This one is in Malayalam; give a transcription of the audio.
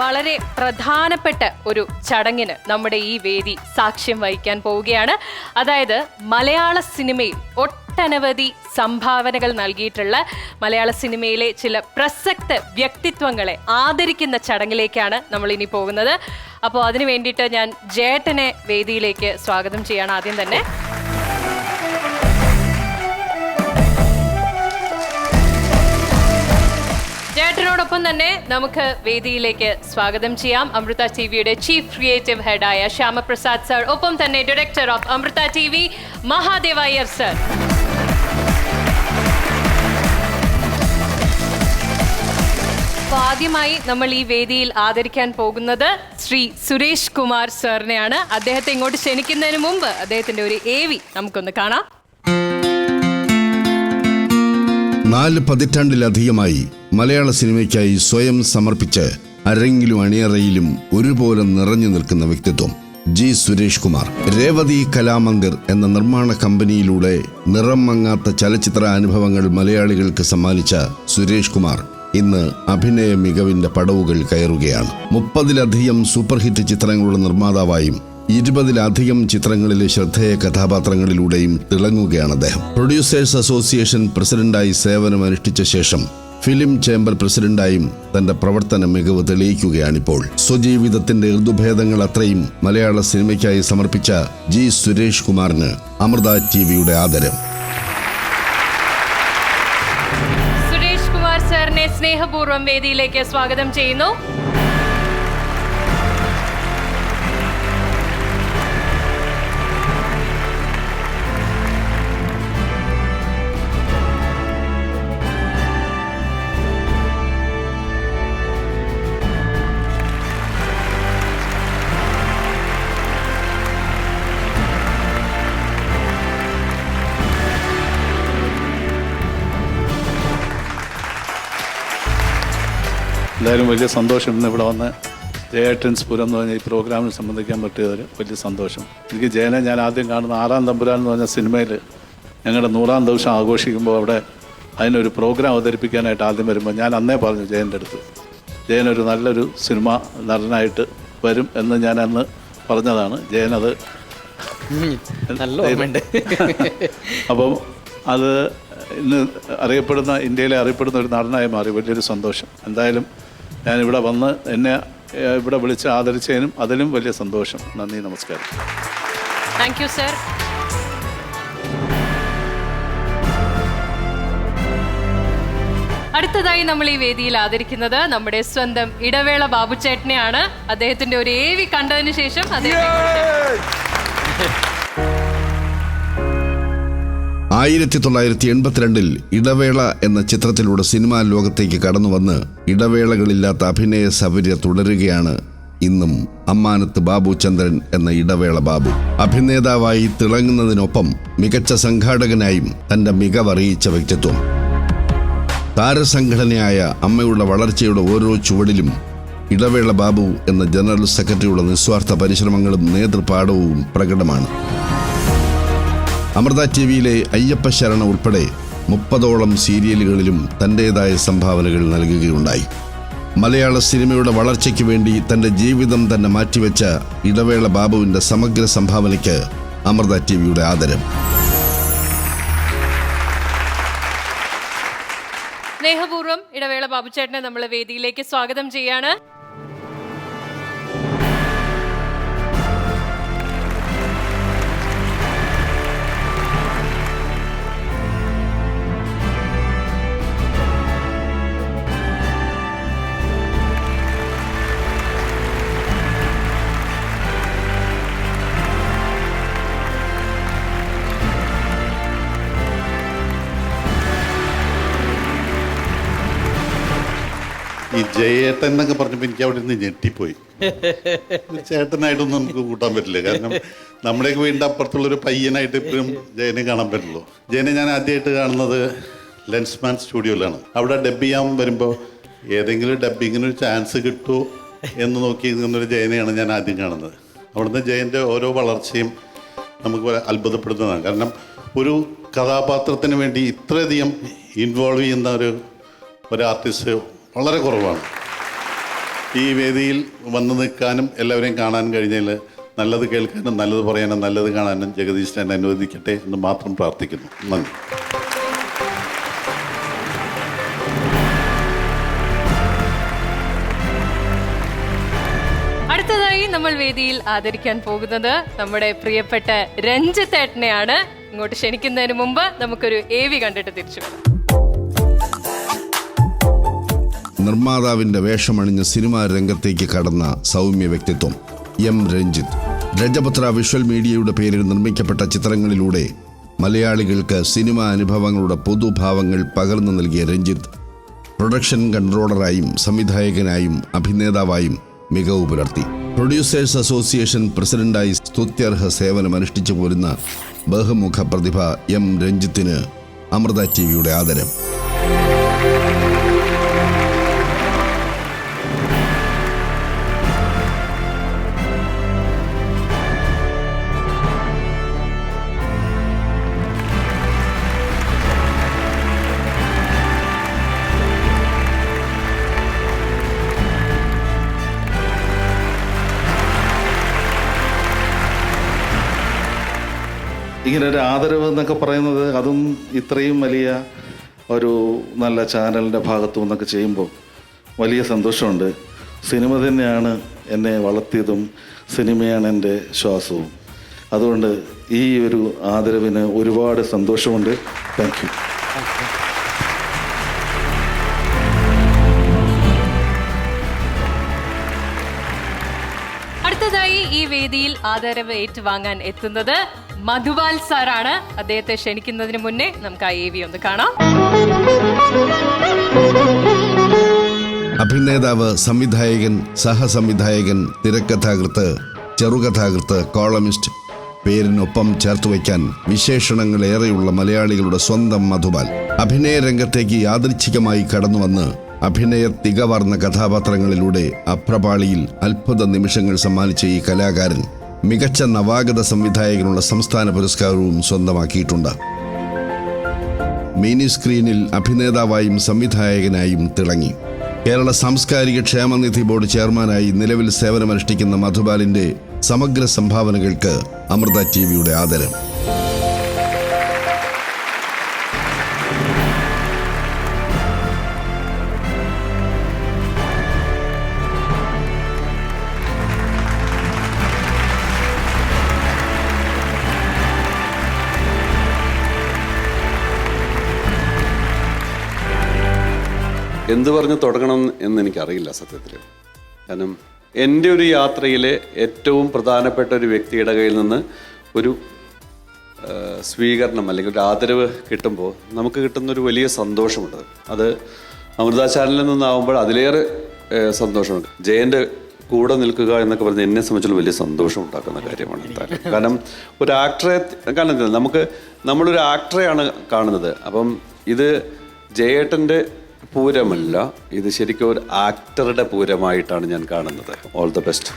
വളരെ പ്രധാനപ്പെട്ട ഒരു ചടങ്ങിന് നമ്മുടെ ഈ വേദി സാക്ഷ്യം വഹിക്കാൻ പോവുകയാണ്. അതായത് മലയാള സിനിമയിൽ ഒട്ടനവധി സംഭാവനകൾ നൽകിയിട്ടുള്ള മലയാള സിനിമയിലെ ചില പ്രസക്ത വ്യക്തിത്വങ്ങളെ ആദരിക്കുന്ന ചടങ്ങിലേക്കാണ് നമ്മൾ ഇനി പോകുന്നത്. അപ്പോൾ അതിനു വേണ്ടിയിട്ട് ഞാൻ ജേട്ടനെ വേദിയിലേക്ക് സ്വാഗതം ചെയ്യാണ് ആദ്യം തന്നെ. ജേട്ടനോടൊപ്പം തന്നെ നമുക്ക് വേദിയിലേക്ക് സ്വാഗതം ചെയ്യാം. അമൃത ടി വിയുടെ ചീഫ് ക്രിയേറ്റീവ് ഹെഡായ ശ്യാമപ്രസാദ് സർ ഒപ്പം തന്നെ director of Amrita T V Mahadeva Iyer sir ആദ്യമായി നമ്മൾ ഈ വേദിയിൽ ആദരിക്കാൻ പോകുന്നത് ശ്രീ സുരേഷ് കുമാർ സാറിനെയാണ് അദ്ദേഹത്തെ ഇങ്ങോട്ട് ക്ഷണിക്കുന്നതിന് മുമ്പ് അദ്ദേഹത്തിന്റെ ഒരു ഏവി നമുക്കൊന്ന് കാണാം. നാല് പതിറ്റാണ്ടിലധികമായി മലയാള സിനിമയ്ക്കായി സ്വയം സമർപ്പിച്ച് അരങ്ങിലും അണിയറയിലും ഒരുപോലെ നിറഞ്ഞു നിൽക്കുന്ന വ്യക്തിത്വം ജി സുരേഷ് കുമാർ. രേവതി കലാമന്ദിർ എന്ന നിർമ്മാണ കമ്പനിയിലൂടെ നിറം മങ്ങാത്ത ചലച്ചിത്ര അനുഭവങ്ങൾ മലയാളികൾക്ക് സമ്മാനിച്ച സുരേഷ് കുമാർ ഇന്ന് അഭിനയ മികവിന്റെ പടവുകൾ കയറുകയാണ്. മുപ്പതിലധികം സൂപ്പർ ഹിറ്റ് ചിത്രങ്ങളുടെ നിർമ്മാതാവായും ഇരുപതിലധികം ചിത്രങ്ങളിലെ ശ്രദ്ധേയ കഥാപാത്രങ്ങളിലൂടെയും തിളങ്ങുകയാണ് അദ്ദേഹം. പ്രൊഡ്യൂസേഴ്സ് അസോസിയേഷൻ പ്രസിഡന്റായി സേവനമനുഷ്ഠിച്ച ശേഷം ഫിലിം ചേംബർ പ്രസിഡന്റായും തന്റെ പ്രവർത്തന മികവ് തെളിയിക്കുകയാണിപ്പോൾ. സ്വജീവിതത്തിന്റെ ഋതുഭേദങ്ങൾ അത്രയും മലയാള സിനിമയ്ക്കായി സമർപ്പിച്ച ജി സുരേഷ് കുമാറിന് അമൃത ടി വിയുടെ ആദരം. സുരേഷ് കുമാർ സാറിനെ സ്നേഹപൂർവം വേദിയിലേക്ക് സ്വാഗതം ചെയ്യുന്നു. എന്തായാലും വലിയ സന്തോഷം ഇന്ന് ഇവിടെ വന്ന് ജയേട്ടൻസ് പുരം എന്ന് പറഞ്ഞ ഈ പ്രോഗ്രാമിനെ സംബന്ധിക്കാൻ പറ്റിയതിൽ വലിയ സന്തോഷം. എനിക്ക് ജയനെ ഞാൻ ആദ്യം കാണുന്ന ആറാം തമ്പുരാൻ എന്ന് പറഞ്ഞ സിനിമയിൽ ഞങ്ങളുടെ നൂറാം ദിവസം ആഘോഷിക്കുമ്പോൾ അവിടെ അതിനൊരു പ്രോഗ്രാം അവതരിപ്പിക്കാനായിട്ട് ആദ്യം വരുമ്പോൾ ഞാൻ അന്നേ പറഞ്ഞു ജയന്റെ അടുത്ത്. ജയൻ ഒരു നല്ലൊരു സിനിമ നടനായിട്ട് വരും എന്ന് ഞാൻ അന്ന് പറഞ്ഞതാണ്. ജയനത് അപ്പം അത് ഇന്ന് അറിയപ്പെടുന്ന ഇന്ത്യയിലെ അറിയപ്പെടുന്ന ഒരു നടനായി മാറി. വലിയൊരു സന്തോഷം. എന്തായാലും ഞാൻ ഇവിടെ വന്ന് എന്നെ ഇവിടെ വിളിച്ച് ആദരിച്ചതിനും അതിലും വലിയ സന്തോഷം. നന്ദി നമസ്കാരം. താങ്ക് യു സർ അടുത്തതായി നമ്മൾ ഈ വേദിയിൽ ആദരിക്കുന്നത് നമ്മുടെ സ്വന്തം ഇടവേള ബാബുചേട്ടനെയാണ് അദ്ദേഹത്തിന്റെ ഒരു ഏവി കണ്ടതിന് ശേഷം അദ്ദേഹത്തെ ആയിരത്തി തൊള്ളായിരത്തി എൺപത്തിരണ്ടിൽ ഇടവേള എന്ന ചിത്രത്തിലൂടെ സിനിമാ ലോകത്തേക്ക് കടന്നു വന്ന് ഇടവേളകളില്ലാത്ത അഭിനയ സൗകര്യ തുടരുകയാണ് ഇന്നും അമ്മാനത്ത് ബാബു ചന്ദ്രൻ എന്ന ഇടവേള ബാബു. അഭിനേതാവായി തിളങ്ങുന്നതിനൊപ്പം മികച്ച സംഘാടകനായും തന്റെ മികവറിയിച്ച വ്യക്തിത്വം. താരസംഘടനയായ അമ്മയുടെ വളർച്ചയുടെ ഓരോ ചുവടിലും ഇടവേള ബാബു എന്ന ജനറൽ സെക്രട്ടറിയുടെ നിസ്വാർത്ഥ പരിശ്രമങ്ങളും നേതൃപാഠവും പ്രകടമാണ്. അമൃത ടി വിയിലെ അയ്യപ്പ ശരണ ഉൾപ്പെടെ മുപ്പതോളം സീരിയലുകളിലും തന്റേതായ സംഭാവനകൾ നൽകുകയുണ്ടായി. മലയാള സിനിമയുടെ വളർച്ചയ്ക്ക് വേണ്ടി തന്റെ ജീവിതം തന്നെ മാറ്റിവെച്ച ഇടവേള ബാബുവിന്റെ സമഗ്ര സംഭാവനയ്ക്ക് അമൃത ടി വിയുടെ ആദരം. സ്നേഹപൂർവം ഇടവേള ബാബുചേട്ടനെ നമ്മൾ വേദിയിലേക്ക് സ്വാഗതം ചെയ്യാണ്. ഈ ജയേട്ടൻ എന്നൊക്കെ പറഞ്ഞപ്പോൾ എനിക്ക് അവിടെ നിന്ന് ഞെട്ടിപ്പോയി. ചേട്ടനായിട്ടൊന്നും നമുക്ക് കൂട്ടാൻ പറ്റില്ല. കാരണം നമ്മുടെയൊക്കെ വീടിന്റെ അപ്പുറത്തുള്ള ഒരു പയ്യനായിട്ട് ഇപ്പോഴും ജയനെ കാണാൻ പറ്റുള്ളൂ. ജയനെ ഞാൻ ആദ്യമായിട്ട് കാണുന്നത് ലെൻസ്മാൻ സ്റ്റുഡിയോയിലാണ്. അവിടെ ഡബ് ചെയ്യാൻ വരുമ്പോൾ ഏതെങ്കിലും ഡബിങ്ങിന് ഒരു ചാൻസ് കിട്ടുമോ എന്ന് നോക്കി നിന്നൊരു ജയനെയാണ് ഞാൻ ആദ്യം കാണുന്നത്. അവിടുന്ന് ജയന്റെ ഓരോ വളർച്ചയും നമുക്ക് അത്ഭുതപ്പെടുത്തുന്നതാണ്. കാരണം ഒരു കഥാപാത്രത്തിന് വേണ്ടി ഇത്രയധികം ഇൻവോൾവ് ചെയ്യുന്ന ഒരു ഒരു ആർട്ടിസ്റ്റ് വളരെ കുറവാണ്. ഈ വേദിയിൽ വന്നു നിൽക്കാനും എല്ലാവരെയും കാണാൻ കഴിഞ്ഞതിൽ നല്ലത് കേൾക്കാനും നല്ലത് പറയാനും നല്ലത് കാണാനും ജഗദീശൻ എന്നെ അനുവദിക്കട്ടെ എന്ന് മാത്രം പ്രാർത്ഥിക്കുന്നു. നന്ദി. അടുത്തതായി നമ്മൾ വേദിയിൽ ആദരിക്കാൻ പോകുന്നത് നമ്മുടെ പ്രിയപ്പെട്ട രഞ്ജിത്തേട്ടനെയാണ്. ഇങ്ങോട്ട് ക്ഷണിക്കുന്നതിന് മുമ്പ് നമുക്കൊരു എ വി കണ്ടിട്ട് തിരിച്ചു വരാം. നിർമ്മാതാവിന്റെ വേഷമണിഞ്ഞ് സിനിമാ രംഗത്തേക്ക് കടന്ന സൗമ്യ വ്യക്തിത്വം എം രഞ്ജിത്ത്. രജപത്ര വിഷ്വൽ മീഡിയയുടെ പേരിൽ നിർമ്മിക്കപ്പെട്ട ചിത്രങ്ങളിലൂടെ മലയാളികൾക്ക് സിനിമാ അനുഭവങ്ങളുടെ പൊതുഭാവങ്ങൾ പകർന്നു നൽകിയ രഞ്ജിത്ത് പ്രൊഡക്ഷൻ കൺട്രോളറായും സംവിധായകനായും അഭിനേതാവായും മികവ് പുലർത്തി. പ്രൊഡ്യൂസേഴ്സ് അസോസിയേഷൻ പ്രസിഡന്റായി സ്തുത്യർഹ സേവനം അനുഷ്ഠിച്ചു പോരുന്ന ബഹുമുഖ പ്രതിഭ എം രഞ്ജിത്തിന് അമൃത ടി വിയുടെ ആദരം. ഇങ്ങനെ ഒരു ആദരവ് എന്നൊക്കെ പറയുന്നത് അതും ഇത്രയും വലിയ ഒരു നല്ല ചാനലിന്റെ ഭാഗത്തു നിന്നൊക്കെ ചെയ്യുമ്പോൾ വലിയ സന്തോഷമുണ്ട്. സിനിമ തന്നെയാണ് എന്നെ വളർത്തിയതും സിനിമയാണ് എന്റെ ശ്വാസവും. അതുകൊണ്ട് ഈ ഒരു ആദരവിന് ഒരുപാട് സന്തോഷമുണ്ട്. Thank you. അടുത്തതായി ഈ വേദിയിൽ ആദരവ് ഏറ്റുവാങ്ങാൻ എത്തുന്നത് മധുപാൽ സാറാണ്. അദ്ദേഹത്തെ ക്ഷണിക്കുന്നതിന് മുന്നേ നമുക്ക് ആ എ വി ഒന്ന് കാണാം. അഭിനേതാവ് സംവിധായകൻ സഹസംവിധായകൻ തിരക്കഥാകൃത്ത് ചെറുകഥാകൃത്ത് കോളമിസ്റ്റ് പേരിനൊപ്പം ചേർത്ത് വയ്ക്കാൻ വിശേഷണങ്ങളേറെയുള്ള മലയാളികളുടെ സ്വന്തം മധുബാൽ അഭിനയ രംഗത്തേക്ക് യാദൃച്ഛികമായി കടന്നുവന്ന് അഭിനയ തികവാർന്ന കഥാപാത്രങ്ങളിലൂടെ അപ്രപാളിയിൽ അത്ഭുത നിമിഷങ്ങൾ സമ്മാനിച്ച ഈ കലാകാരൻ മികച്ച നവാഗത സംവിധായകനുള്ള സംസ്ഥാന പുരസ്കാരവും സ്വന്തമാക്കിയിട്ടുണ്ട്. മിനി സ്ക്രീനിൽ അഭിനേതാവായും സംവിധായകനായും തിളങ്ങി. കേരള സാംസ്കാരിക ക്ഷേമനിധി ബോർഡ് ചെയർമാനായി നിലവിൽ സേവനമനുഷ്ഠിക്കുന്ന മധുബാലിന്റെ സമഗ്ര സംഭാവനകൾക്ക് അമൃത ടി വിയുടെ ആദരം. എന്ത് പറഞ്ഞ് തുടങ്ങണം എന്ന് എനിക്കറിയില്ല സത്യത്തിൽ കാരണം എന്റെ ഒരു യാത്രയിലെ ഏറ്റവും പ്രധാനപ്പെട്ട ഒരു വ്യക്തിയുടെ കയ്യിൽ നിന്ന് ഒരു സ്വീകരണം അല്ലെങ്കിൽ ഒരു ആദരവ് കിട്ടുമ്പോൾ നമുക്ക് കിട്ടുന്ന ഒരു വലിയ സന്തോഷമുണ്ട്. അത് അമൃത ചാനലിൽ നിന്നാവുമ്പോൾ അതിലേറെ സന്തോഷമുണ്ട്. ജയന്റെ കൂടെ നിൽക്കുക എന്നൊക്കെ പറഞ്ഞ് എന്നെ സംബന്ധിച്ചുള്ള വലിയ സന്തോഷം ഉണ്ടാക്കുന്ന കാര്യമാണ് കാരണം ഒരു ആക്ടറെ കാണുന്നില്ല നമുക്ക് നമ്മളൊരു ആക്ടറെയാണ് കാണുന്നത്. അപ്പം ഇത് ജയേട്ടന്റെ പൂരമല്ല. ഇത് ശരിക്കും ഒരു ആക്ടറുടെ പൂരമായിട്ടാണ് ഞാൻ കാണുന്നത്. All the best